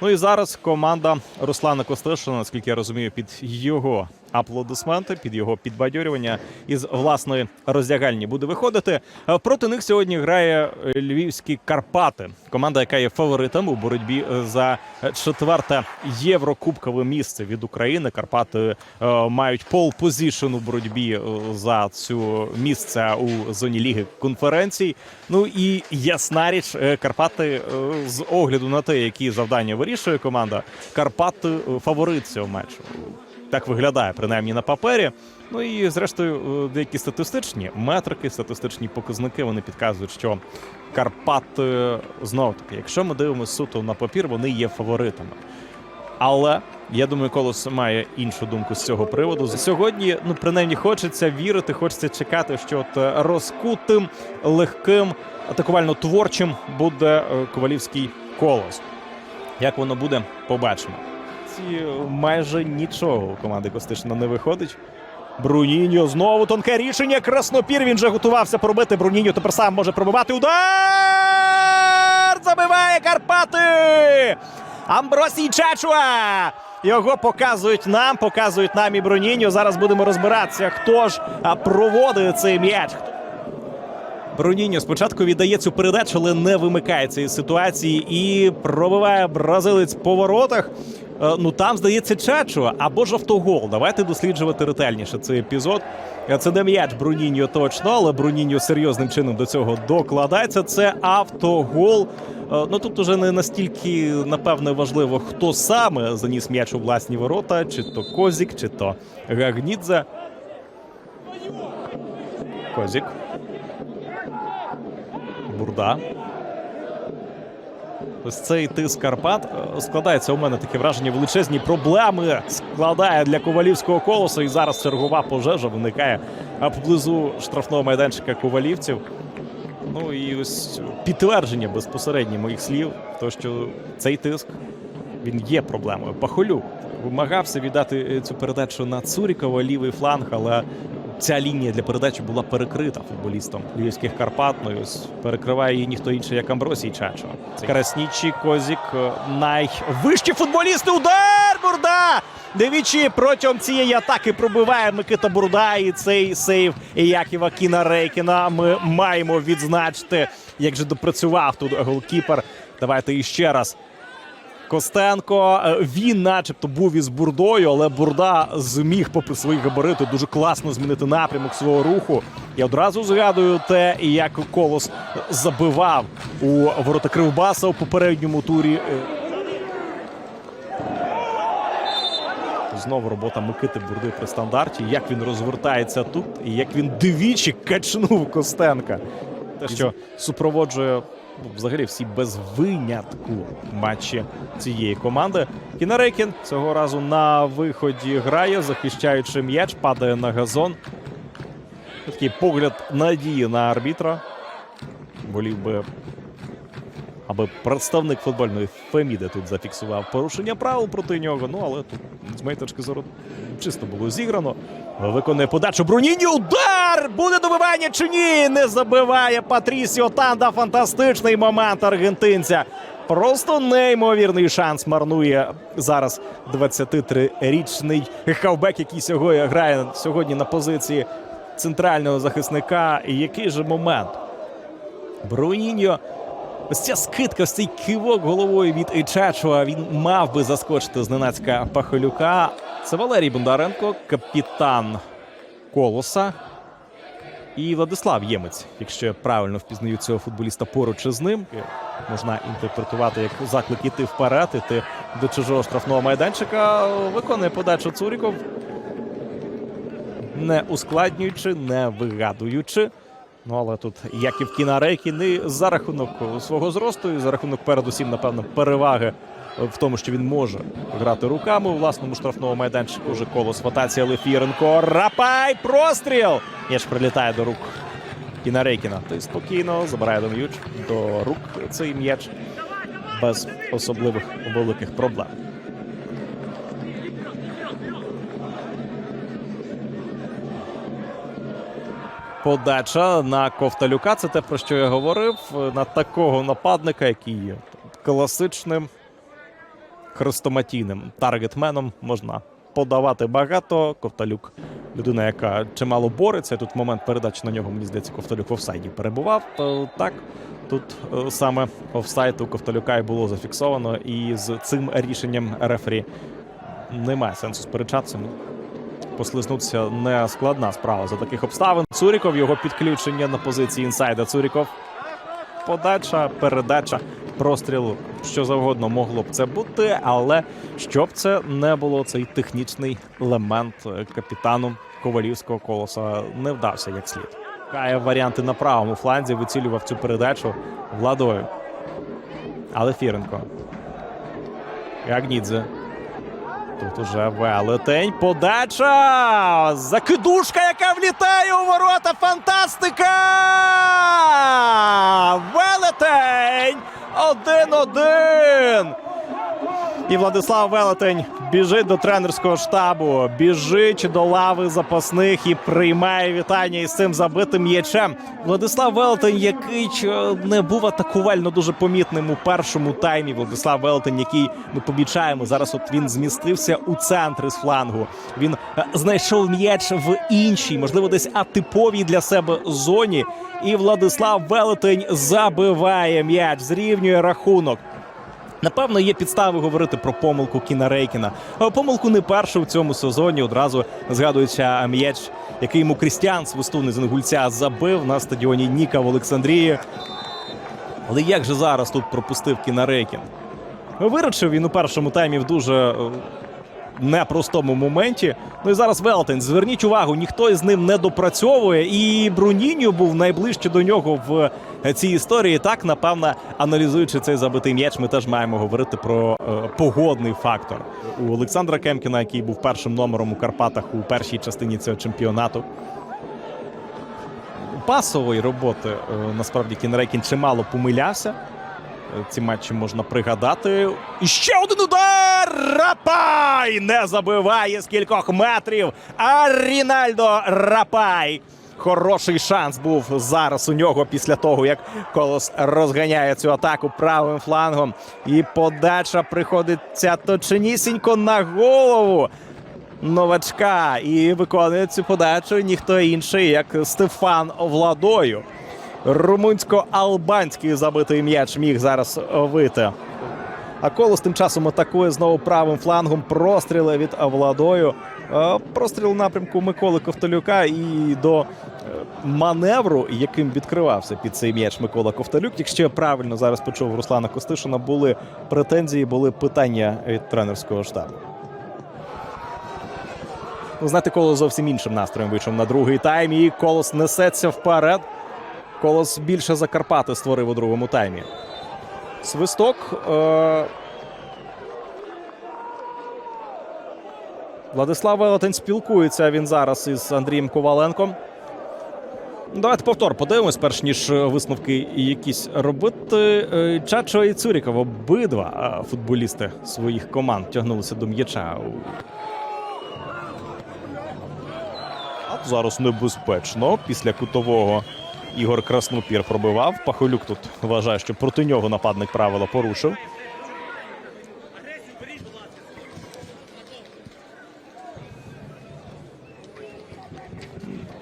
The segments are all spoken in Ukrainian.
Ну і зараз команда Руслана Костишина, наскільки я розумію, під його аплодисменти, під його підбадьорювання із власної роздягальні буде виходити. Е, Проти них сьогодні грає е, львівські Карпати, команда, яка є фаворитом у боротьбі е, за четверте єврокубкове місце від України. Карпати мають пол позішн у боротьбі за цю місце у зоні ліги конференцій. Ну і ясна річ, Карпати з огляду на те, які завдання вирішує команда, Карпати фаворит цього матчу. Так виглядає, принаймні на папері. Ну і зрештою, е, деякі статистичні метрики, статистичні показники вони підказують, що Карпати знову таки, якщо ми дивимося суто на папір, вони є фаворитами. Але я думаю, Колос має іншу думку з цього приводу. Сьогодні, ну принаймні, хочеться вірити, хочеться чекати, що от е, розкутим, легким, атакувально творчим буде е, ковалівський колос. Як воно буде, побачимо. Ці е, майже нічого у команди Костишина не виходить. Бруніньо знову тонке рішення. Краснопір він вже готувався пробити. Бруніньо тепер сам може пробивати. Удар! Забиває Карпати! Амбросій Чачуа! Його показують нам, показують нам і Бруніньо. Зараз будемо розбиратися, хто ж проводить цей м'яч. Бруніньо спочатку віддає цю передачу, але не вимикається із ситуації і пробиває бразилець по воротах. Е, Ну там здається Чачуа або ж автогол. Давайте досліджувати ретельніше цей епізод. Е, Це не м'яч Бруніньо точно, але Бруніньо серйозним чином до цього докладається. Це автогол. Е, Ну тут уже не настільки напевне важливо, хто саме заніс м'яч у власні ворота, чи то Козік, чи то Гагнідзе. Козік. Бурда. Ось цей тиск Карпат е, складається у мене таке враження. Величезні проблеми складає для ковалівського колосу. І зараз чергова пожежа виникає поблизу штрафного майданчика ковалівців. Ну і ось підтвердження безпосередньо моїх слів, то що цей тиск він є проблемою. Пахолюк вимагався віддати е, цю передачу на Цурікова, лівий фланг, але ця лінія для передачі була перекрита футболістом львівських Карпат. Ну і ось перекриває її ніхто інший, як Амбросій Чачо. Краснічі, Козік, е, найвищі футболісти. Удар! Бурда! Двічі протягом цієї атаки пробиває Микита Бурда і цей сейв Яківа Кіна Рейкіна. Ми маємо відзначити, як же допрацював тут голкіпер. Давайте іще раз. Костенко е, він, начебто, був із бурдою, але бурда зміг, попри свої габарити, дуже класно змінити напрямок свого руху. Я одразу згадую те, як колос забивав у ворота Кривбаса у попередньому турі. Е, Знову робота Микити Бурди при стандарті. Як він розвертається тут, і як він двічі качнув Костенка. Те, що супроводжує взагалі всі без винятку матчі цієї команди. Кінарекін цього разу на виході грає, захищаючи м'яч, падає на газон. Такий погляд надії на арбітра. Волів би, аби представник футбольної Феміди тут зафіксував порушення правил проти нього. Ну але тут, з моєї точки зору, чисто було зіграно. Виконує подачу Бруніні. Удар! Буде добивання чи ні? Не забиває Патрісіо Танда. Фантастичний момент аргентинця. Просто неймовірний шанс марнує зараз 23-річний хавбек, який сьогодні грає сьогодні на позиції центрального захисника. І який же момент? Бруніньо. Ось ця скидка, ось цей кивок головою від Ічачуа. Він мав би заскочити зненацька Пахолюка. Це Валерій Бондаренко, капітан Колоса. І Владислав Ємець, якщо я правильно впізнаю цього футболіста поруч із ним, можна інтерпретувати як заклик іти вперед, іти до чужого штрафного майданчика. Виконує подачу Цуріков, не ускладнюючи, не вигадуючи. Ну, але тут Яків Кінарейкін і за рахунок свого зросту, і за рахунок передусім, напевно, переваги в тому, що він може грати руками у власному штрафному майданчику. Вже колос ротація Лефіренко. Рапай! Простріл! М'яч прилітає до рук Кінарейкіна. Той спокійно забирає до м'яч до рук цей м'яч без особливих великих проблем. Подача на Ковталюка. Це те, про що я говорив. На такого нападника, який є класичним хрестоматійним таргетменом. Можна подавати багато. Ковталюк людина, яка чимало бореться. Тут момент передачі на нього, мені здається, Ковталюк в офсайді перебував. То так, тут е, саме офсайд у Ковталюка і було зафіксовано. І з цим рішенням рефері немає сенсу сперечатися. Послизнутися не складна справа за таких обставин. Цуріков, його підключення на позиції інсайда. Цуріков. Подача, передача, простріл, що завгодно могло б це бути, але щоб це не було, цей технічний елемент е, капітану ковалівського колоса не вдався як слід. Кає варіанти на правому фланзі, вицілював цю передачу владою. Але Фіренко. Ягнідзе. Тут уже велетень. Подача! Закидушка, яка влітає у ворота. Фантастика! Велетень! Один-один! І Владислав Велетень біжить до тренерського штабу, біжить до лави запасних і приймає вітання із цим забитим м'ячем. Владислав Велетень, який е, не був атакувально дуже помітним у першому таймі. Владислав Велетень, який ми помічаємо зараз. От він змістився у центр з флангу. Він е, знайшов м'яч в іншій, можливо, десь атиповій для себе зоні. І Владислав Велетень забиває м'яч, зрівнює рахунок. Напевно, є підстави говорити про помилку Кіна Рейкіна. Помилку не першу в цьому сезоні. Одразу згадується м'яч, який йому Крістіан свистун із Інгульця забив на стадіоні Ніка в Олександрії. Але як же зараз тут пропустив Кіна Рейкін? Виручив він у першому таймі в дуже е, непростому моменті. Ну і зараз Велтен. Зверніть увагу, ніхто із ним не допрацьовує. І Бруніньо був найближче до нього в цій історії. Так, напевно, аналізуючи цей забитий м'яч, ми теж маємо говорити про е, погодний фактор у Олександра Кемкіна, який був першим номером у Карпатах у першій частині цього чемпіонату. Пасової роботи е, насправді Кінрекін чимало помилявся. Ці матчі можна пригадати. І ще один удар! Рапай! Не забиває з кількох метрів. А Рінальдо Рапай. Хороший шанс був зараз у нього після того, як Колос розганяє цю атаку правим флангом. І подача приходиться точнісінько на голову новачка. І виконує цю подачу ніхто інший, як Стефан Владою. Румунсько-албанський забитий м'яч міг зараз вити. А колос тим часом атакує знову правим флангом. Простріли від Владою. Е, Простріл напрямку Миколи Ковталюка і до е, маневру, яким відкривався під цей м'яч Микола Ковталюк. Якщо я правильно зараз почув Руслана Костишина, були претензії, були питання від тренерського штабу. Знаєте, колос зовсім іншим настроєм вийшов на другий тайм. І колос несеться вперед. Колос більше Закарпати створив у другому таймі. Свисток. Е... Владислав Велетень спілкується він зараз із Андрієм Коваленком. Давайте повтор подивимось, перш ніж е, висновки якісь робити. Е, Чачо і Цуріков обидва е, футболісти своїх команд тягнулися до м'яча. Зараз небезпечно. Після кутового Ігор Краснопір пробивав. Пахолюк тут вважає, що проти нього нападник правила порушив.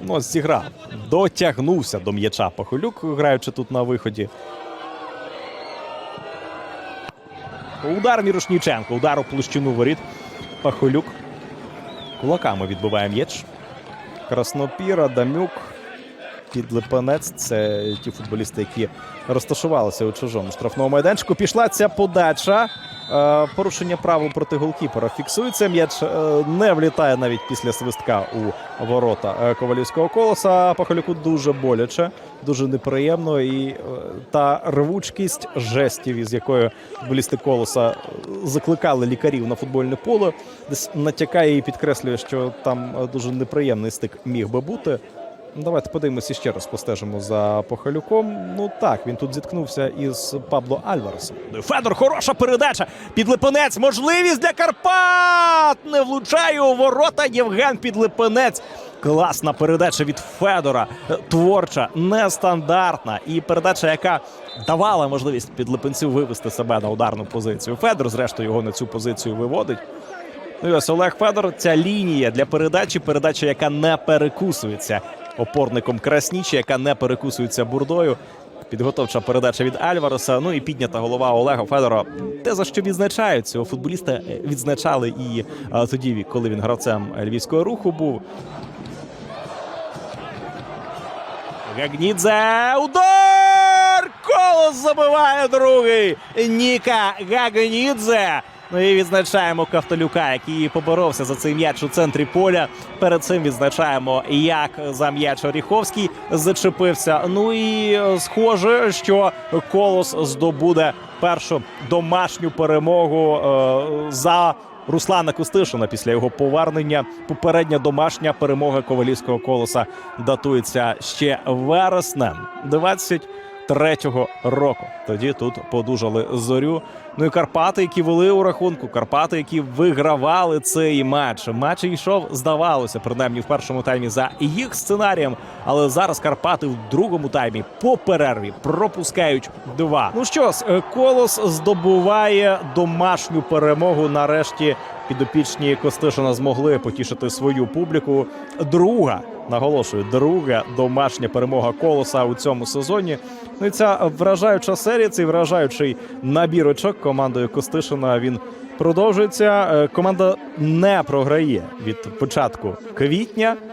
Ну, зіграв. Дотягнувся до м'яча Пахолюк, граючи тут на виході. Удар Мірошніченко. Удар у площину воріт. Пахолюк. Кулаками відбиває м'яч. Краснопір, Адамюк, Підлипанець. Це ті футболісти, які розташувалися у чужому штрафному майданчику. Пішла ця подача. Е, порушення правил проти голкіпера. Фіксується м'яч, е, не влітає навіть після свистка у ворота е, ковалівського колоса. Пахалюку дуже боляче, дуже неприємно. І та рвучкість жестів, із якою футболісти колоса закликали лікарів на футбольне поле, десь натякає і підкреслює, що там дуже неприємний стик міг би бути. Ну, Давайте подивимося ще раз, постежимо за Похалюком. Ну так, він тут зіткнувся із Пабло Альваресом. Федор, хороша передача. Підлипенець. Можливість для Карпат. Не влучає у ворота Євген Підлипенець. Класна передача від Федора. Творча, нестандартна. І передача, яка давала можливість підлипенцю вивести себе на ударну позицію. Федор, зрештою, його на цю позицію виводить. Ну і ось Олег Федор. Ця лінія для передачі, передача, яка не перекусується опорником Краснічі, яка не перекусується бурдою. Підготовча передача від Альвареса. Ну і піднята голова Олега Федора. Те, за що відзначають цього футболіста, е, відзначали і тоді, коли він гравцем львівського руху був. Гагнідзе. Удар! Колос забиває другий. Ніка Гагнідзе. Ну і відзначаємо Ковтолюка, який поборовся за цей м'яч у центрі поля. Перед цим відзначаємо, як за м'яч Оріховський зачепився. Ну і е, схоже, що Колос здобуде першу домашню перемогу е, за Руслана Кустишина після його повернення. Попередня домашня перемога ковалівського колоса датується ще вереснем 23-го року. Тоді тут подужали зорю. Ну і Карпати, які вели у рахунку, Карпати, які вигравали цей матч. Матч йшов, здавалося, принаймні в першому таймі за їх сценарієм. Але зараз Карпати в другому таймі по перерві пропускають два. Ну що ж, е, колос здобуває домашню перемогу. Нарешті підопічні Костишина змогли потішити свою публіку. Друга наголошую, друга домашня перемога колоса у цьому сезоні. Ну і ця вражаюча серія, цей вражаючий набір очок командою Костишина. Він продовжується. Е, Команда не програє від початку квітня.